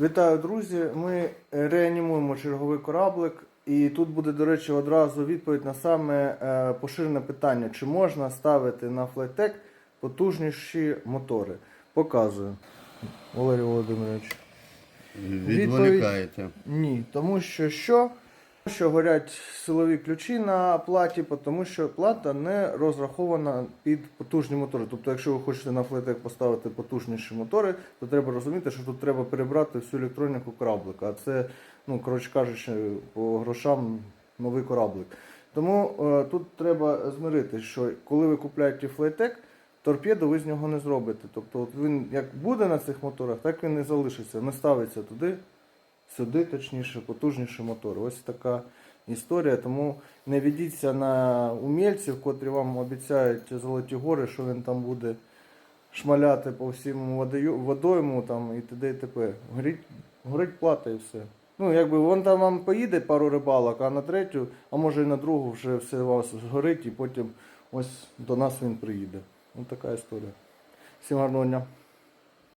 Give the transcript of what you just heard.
Вітаю, друзі! Ми реанімуємо черговий кораблик. І тут буде, до речі, одразу відповідь на саме е, поширене питання: чи можна ставити на флайтек потужніші мотори? Показую. Валерій Володимирович. Відволікаєте. Ні, тому що що? Що горять силові ключі на платі, тому що плата не розрахована під потужні мотори. Тобто, якщо ви хочете на флетек поставити потужніші мотори, то треба розуміти, що тут треба перебрати всю електроніку кораблика. А це, ну коротше кажучи, по грошам новий кораблик. Тому е, тут треба змирити, що коли ви купляєте флетек, торпеду ви з нього не зробите. Тобто, от він як буде на цих моторах, так він і залишиться. Не ставиться туди сюди, точніше, потужніші мотори. Ось така історія. Тому не ведіться на умільців, котрі вам обіцяють золоті гори, що він там буде шмаляти по всім водойму там і т.д. і т.п. Горить, горить плата і все. Ну, якби вон там вам поїде пару рибалок, а на третю, а може і на другу вже все у вас згорить, і потім ось до нас він приїде. Ось така історія. Всім гарного дня.